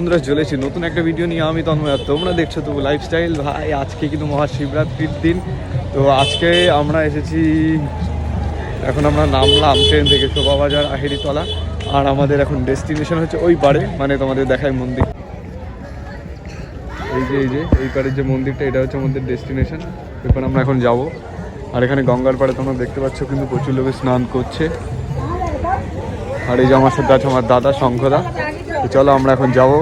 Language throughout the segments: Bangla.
বন্ধুরা চলেছি নতুন একটা ভিডিও নিয়ে। আমি তন্ময়, আর তোমরা দেখছ তো লাইফস্টাইল ভাই, আজকে কিন্তু মহাশিবরাত্রির দিন। তো আজকে আমরা এসেছি, এখন আমরা নামলাম ট্রেন থেকে শোভাবাজার আহেরিতলা। আর আমাদের এখন ডেস্টিনেশন হচ্ছে ওই পারে মানে তোমাদের দেখায় মন্দির। এই যে এই যে, এই পারের যে মন্দিরটা, এটা হচ্ছে আমাদের ডেস্টিনেশন এখানে আমরা এখন যাব। আর এখানে গঙ্গার পাড়ে তোমরা দেখতে পাচ্ছ কিন্তু প্রচুর লোকে স্নান করছে। আর এই যে আমার সাথে আছে আমার দাদা শঙ্খদা চলো আমরা এখন যাব।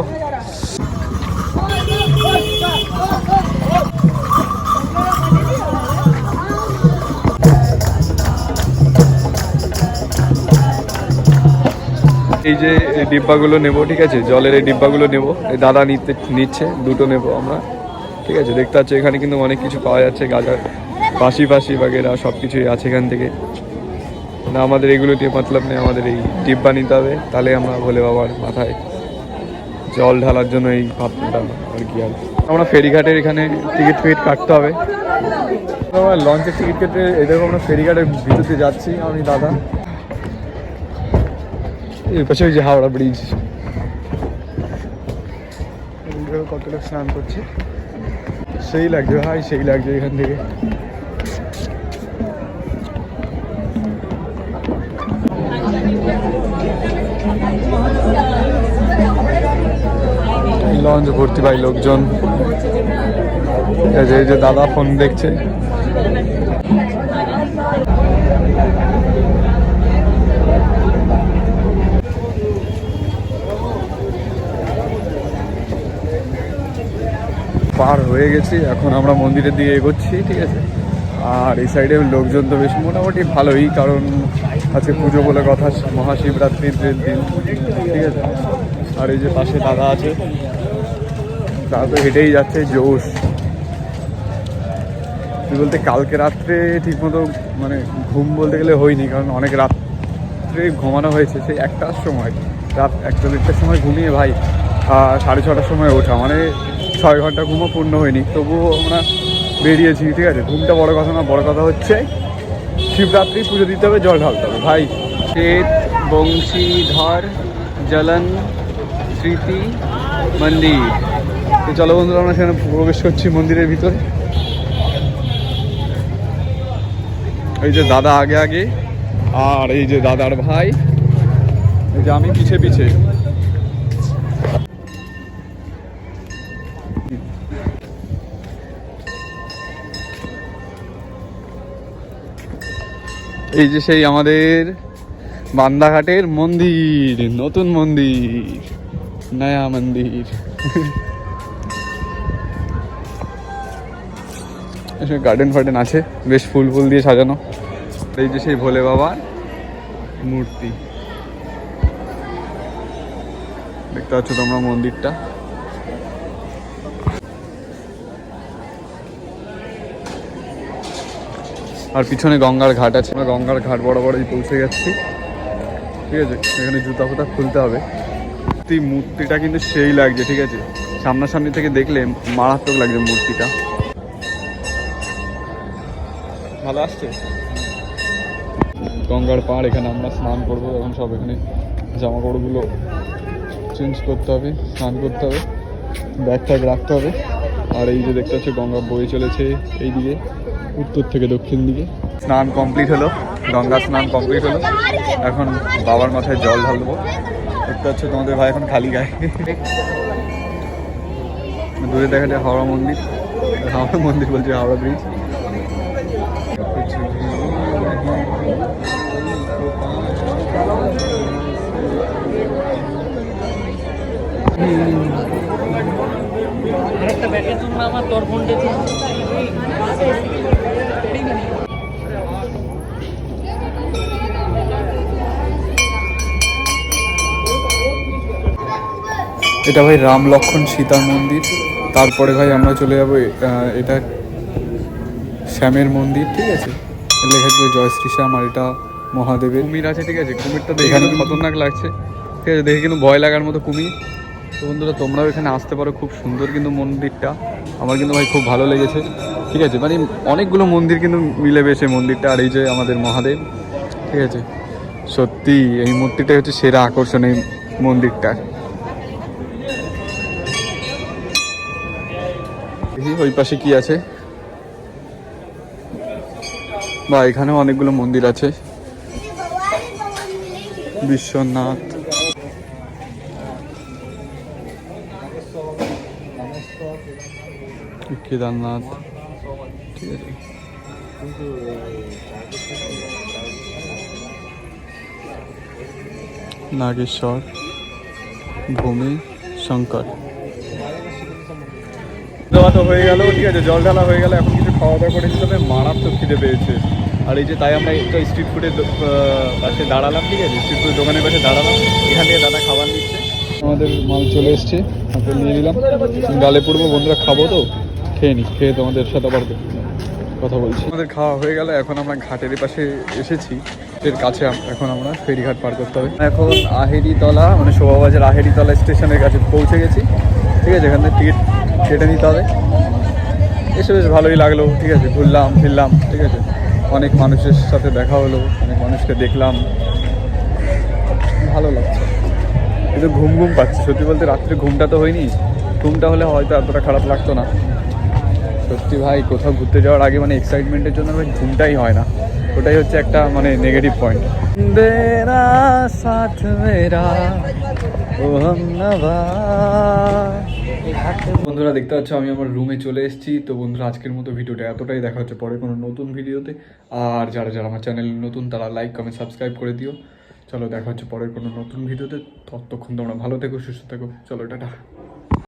এই যে ডিব্বাগুলো নেব, ঠিক আছে? জলের এই ডিব্বাগুলো নেব। এই দাদা নিতে নিচ্ছে, দুটো নেব আমরা। ঠিক আছে? দেখতে পাচ্ছ, এখানে কিন্তু অনেক কিছু পাওয়া যাচ্ছে, গাজার পাশি পাশি বাগেরা সব কিছুই আছে এখান থেকে। না, আমাদের এগুলো দিয়ে মতলব নেই, আমাদের এই ডিব্বা নিতে হবে। তাহলে আমরা ভোলে বাবার মাথায় জল ঢালার জন্য এই পাত্রটা আর কি আর। আমরা ফেরিঘাটের এখানে টিকিট ফিকিট কাটতে হবে। আমরা লঞ্চের টিকিট কেটে এরকম আমরা ফেরিঘাটের ভিতর যাচ্ছি, আমি, দাদা। এর পাশে ওই যে হাওড়া ব্রিজ কত লোক স্নান করছে। সেই লাগছে, ভাই, সেই লাগছে এখান থেকে। লঞ্চ ভর্তি ভাই লোকজন। যে- এই যে দাদা ফোন দেখছে। পার হয়ে গেছি, এখন আমরা মন্দিরের দিকে এগোচ্ছি, ঠিক আছে? আর এই সাইডে লোকজন তো বেশ মোটামুটি ভালোই, কারণ আজকে পুজো বলে কথা, মহাশিবরাত্রির দিন, ঠিক আছে? আর এই যে পাশে দাদা আছে। দাদা তো হেঁটেই যাচ্ছে, জোশ। বলতে, কালকে রাত্রে ঠিকমতো মানে ঘুম বলতে গেলে হয়নি, কারণ অনেক রাত্রে ঘুমানো হয়েছে, সেই একটার সময়। রাত একটা দেড়টার সময় ঘুমিয়ে, ভাই সাড়ে ছটার সময় ওঠা। মানে ছয় ঘণ্টা ঘুমও পূর্ণ হয়নি। তবুও আমরা বেরিয়েছি, ঠিক আছে? ঘুমটা বড় কথা না, বড় কথা হচ্ছে শিবরাত্রি পুজো দিতে হবে, জল ঢালতে হবে। ভাই, শ্বেত, বংশীধর, জলন স্মৃতি, মন্দির। তো চলো বন্ধুরা, আমরা সেখানে প্রবেশ করছি মন্দিরের ভিতরে। এই যে দাদা আগে আগে, আর এই যে দাদার ভাই, এই যে আমি পিছে পিছে। এই যে সেই আমাদের বান্দাঘাটের মন্দির, নতুন মন্দির। নয়া মন্দির। এখানে গার্ডেন ফার্ডেন আছে, বেশ ফুল ফুল দিয়ে সাজানো। এই যে সেই ভোলে বাবার মূর্তি। দেখতে পাচ্ছ তোমরা মন্দিরটা। আর পিছনে গঙ্গার ঘাট আছে। আমরা গঙ্গার ঘাট বরাবরই পৌঁছে যাচ্ছি ঠিক আছে, এখানে জুতা ফুতা খুলতে হবে। এই মূর্তিটা কিন্তু সেই লাগছে, ঠিক আছে? সামনাসামনি থেকে দেখলে মারাত্মক লাগছে মূর্তিটা। ভালো আসছে? গঙ্গার পাড় এখানে আমরা স্নান করব, এখন সব এখানে জামা কাপড়গুলো চেঞ্জ করতে হবে, স্নান করতে হবে ব্যাগ ট্যাগ রাখতে হবে। আর এই যে দেখতে পাচ্ছি, গঙ্গা বয়ে চলেছে এই দিকে উত্তর থেকে দক্ষিণ দিকে। স্নান কমপ্লিট হলো, গঙ্গা স্নান কমপ্লিট হলো। এখন বাবার মাথায় জল ঢালবো। দেখতে পাচ্ছ তোমাদের ভাই এখন খালি গায়ে। দূরে দেখা যায় হাওড়া মন্দির। হাওড়া মন্দির বলছে হাওড়া ব্রিজ আরেকটা ব্যাগের জন্য আমার তোর ফোনটা এটা ভাই রাম লক্ষণ সীতার মন্দির। তারপরে ভাই আমরা চলে যাব এটা শ্যামের মন্দির ঠিক আছে? লেখা ছিল জয় শ্রী শ্যাম আর এটা মহাদেবের। কুমির আছে ঠিক আছে? কুমিরটা দেখে কিন্তু খতরনাক লাগছে। ঠিক আছে দেখে কিন্তু ভয় লাগার মতো কুমির। তো বন্ধুরা তোমরাও এখানে আসতে পারো খুব সুন্দর কিন্তু মন্দিরটা। আমার কিন্তু ভাই খুব ভালো লেগেছে। ঠিক আছে মানে অনেকগুলো মন্দির কিন্তু মিলে বেছে মন্দিরটা আর এই যে আমাদের মহাদেব। ঠিক আছে? সত্যি এই মূর্তিটাই হচ্ছে সেরা আকর্ষণ এই মন্দিরটার দেখি ওই পাশে কি আছে। বা এখানে অনেকগুলো মন্দির আছে। বিশ্বনাথ। কেদারনাথ। ঠিক আছে। নাগেশ্বর, ভূমি, শঙ্কর। দেওয়া তো হয়ে গেল, ঠিক আছে, জল ঢালা হয়ে গেল, এখন কিছু খাওয়া দাওয়া করে নিতে হবে মারাত্মক খিদে পেয়েছে। আর এই যে তাই আমরা একটা স্ট্রিট ফুডের পাশে দাঁড়ালাম, ঠিক আছে স্ট্রিট ফুডের দোকানের পাশে দাঁড়ালাম, এখান থেকে দাদা খাবার নিচ্ছে। আমাদের মাল চলে এসছে, হাতে নিয়ে নিলাম। গালে পড়ব, বন্ধুরা খাব তো, খেয়ে নি, খেয়ে তোমাদের সাথে আবার কথা বলছি। আমাদের খাওয়া হয়ে গেল, এখন আমরা ঘাটের পাশে এসেছি। এর কাছে এখন আমরা ফেরিঘাট পার করতে হবে। এখন আহেরিতলা মানে শোভাবাজার আহেরিতলা স্টেশনের কাছে পৌঁছে গেছি। ঠিক আছে, এখান টিকিট কেটে নিতে হবে। এসে বেশ ভালোই লাগল, ঠিক আছে, ঘুরলাম, ফিরলাম, ঠিক আছে। অনেক মানুষের সাথে দেখা হলো, অনেক মানুষকে দেখলাম। ভালো লাগছে। কিন্তু ঘুম ঘুম পাচ্ছে, সত্যি বলতে রাত্রে ঘুমটা তো হয়নি। ঘুমটা হলে হয়তো এতটা খারাপ লাগতো না। সত্যি ভাই, কোথাও ঘুরতে যাওয়ার আগে মানে এক্সাইটমেন্টের জন্য ভাই ঘুমটাই হয় না। ওটাই হচ্ছে একটা মানে নেগেটিভ পয়েন্ট দেরা সাথ মেরা ও হাম বন্ধুরা দেখতে পাচ্ছ, আমি আমার রুমে চলে এসেছি। তো বন্ধুরা, আজকের মতো ভিডিওটা এতটাই। দেখা হচ্ছে পরে কোনো নতুন ভিডিওতে। আর যারা যারা আমার চ্যানেল নতুন, তারা লাইক কমেন্ট সাবস্ক্রাইব করে দিও। চলো, দেখা হচ্ছে পরের কোনো নতুন ভিডিওতে। ততক্ষণ তোমরা ভালো থেকো, সুস্থ থেকো। চলো, টাটা।